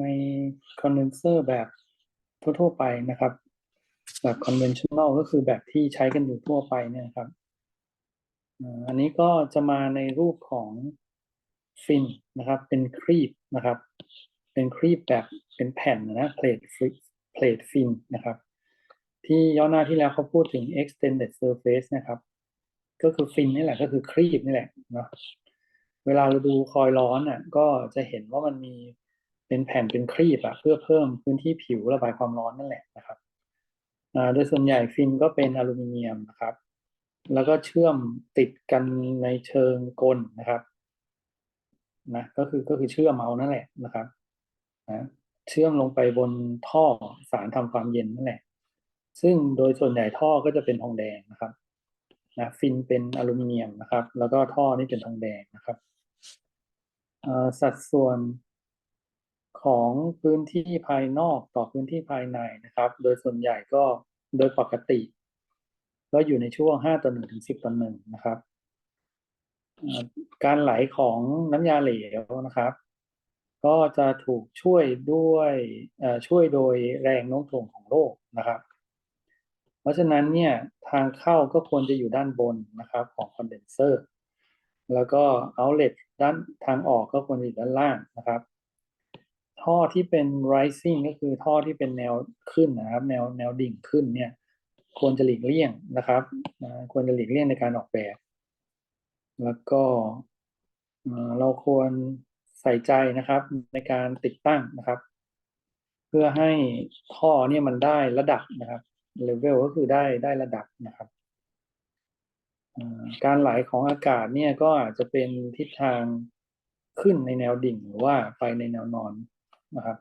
ในคอนเดนเซอร์แบบทั่วๆไปนะครับ แบบ conventional ก็คือแบบที่ใช้กันอยู่ทั่วไปเนี่ยครับอันนี้ก็จะมาในรูปของฟินนะครับ เป็นครีบนะครับ เป็นครีบแบบเป็นแผ่นนะเพลทเพลทฟินนะครับ ที่ย่อนหน้าที่แล้วเขาพูดถึง extended surface นะครับ ก็คือฟินนี่แหละก็คือครีบนี่แหละเนาะเวลาเราดูคอยล์ร้อนอะก็จะเห็นว่ามันมี เป็นแผ่นเป็นครีบอะเพื่อเพิ่มพื้นที่ผิวระบายความร้อนนั่นแหละนะครับโดยส่วนใหญ่ฟินก็เป็นอลูมิเนียมนะครับ แล้วก็เชื่อมติดกันในเชิงกลนะครับนะก็คือก็คือเชื่อมเอานั่นแหละนะครับนะเชื่อมลงไปบนท่อสารทำความเย็นนั่นแหละ ซึ่งโดยส่วนใหญ่ท่อก็จะเป็นทองแดงนะครับนะฟินเป็นอลูมิเนียมนะครับ แล้วก็ท่อนี่เป็นทองแดงนะครับสัดส่วน ของพื้นที่ภายนอกต่อพื้นที่ภายในนะครับ โดยส่วนใหญ่ก็โดยปกติ ก็อยู่ในช่วง 5 ต่อ1ถึง 10 ต่อ1นะครับ การไหลของน้ำยาเหลวนะครับ ก็จะถูกช่วยด้วยช่วยโดยแรงโน้มถ่วงของโลกนะครับ เพราะฉะนั้นเนี่ยทางเข้าก็ควรจะอยู่ด้านบนนะครับของคอนเดนเซอร์แล้วก็ outlet ด้านทางออกก็ควรอยู่ด้านล่างนะครับ ท่อที่เป็น rising ก็คือท่อที่เป็นแนวขึ้นนะครับ แนวแนวดิ่งขึ้นเนี่ยควรจะหลีกเลี่ยงนะครับควรจะหลีกเลี่ยงในการออกแบบ แล้วก็เราควรใส่ใจนะครับในการติดตั้งนะครับ เพื่อให้ท่อเนี่ยมันได้ระดับนะครับเลเวลก็คือได้ได้ระดับนะครับการไหลของอากาศเนี่ยก็อาจจะเป็นทิศทางขึ้นในแนวดิ่งหรือว่าไปในแนวนอน นะครับ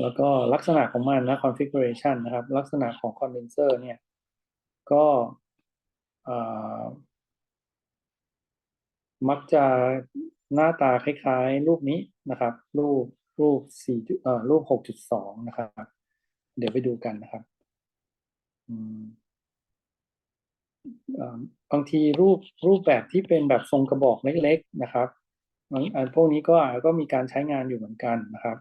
แล้วก็ลักษณะของมันนะ configuration นะครับ ลักษณะของคอนเดนเซอร์เนี่ย ก็มักจะหน้าตาคล้ายๆ รูปนี้นะครับ รูปรูปสี่เอ่อรูปหกจุดสองนะครับ เดี๋ยวไปดูกันนะครับบางทีรูปรูปแบบที่เป็นแบบทรงกระบอกเล็ก ๆ นะครับ อันพวกนี้ก็ก็มีการใช้งานอยู่เหมือนกันนะครับ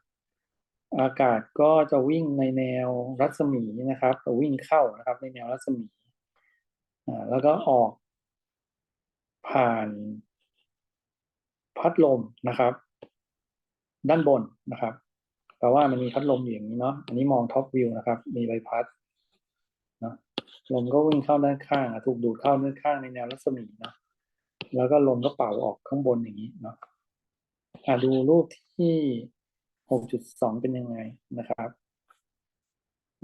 อากาศก็จะวิ่งในแนวรัศมีนะครับวิ่งเข้านะครับ ในแนวรัศมีอ่าแล้วก็ออกผ่านพัดลมนะครับ ด้านบนนะครับแปลว่ามันมีพัดลมอยู่อย่างนี้เนาะอันนี้มองท็อปวิวนะครับ มีใบพัดเนาะลมก็วิ่งเข้าด้านข้างถูกดูดเข้าด้านข้างในแนวรัศมีเนาะแล้วก็ลมก็เป่าออกข้างบนอย่างนี้เนาะ ดูรูปที่หกจุดสองเป็นยังไงนะครับ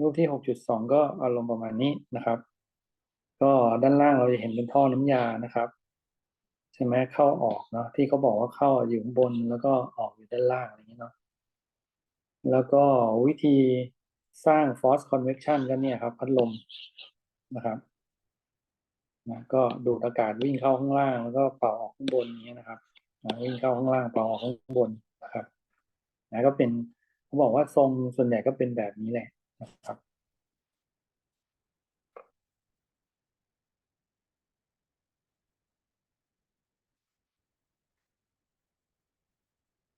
รูปที่หกจุดสองก็อารมณ์ประมาณนี้นะครับ ก็ด้านล่างเราจะเห็นเป็นท่อน้ำยานะครับใช่ไหมเข้าออกเนาะที่เขาบอกว่าเข้าอยู่ข้างบนแล้วก็ออกอยู่ด้านล่างอะไรอย่างนี้เนาะแล้วก็วิธีสร้าง force convection ก็เนี่ยครับ พัดลมนะครับนะก็ดูดอากาศวิ่งเข้าข้างล่างแล้วก็เป่าออกข้างบนอย่างเงี้ยนะครับ วิ่งเข้าข้างล่างเป่าออกข้างบนนะครับนะก็เป็นเขาบอกว่าทรงส่วนใหญ่ก็เป็นแบบนี้แหละนะครับ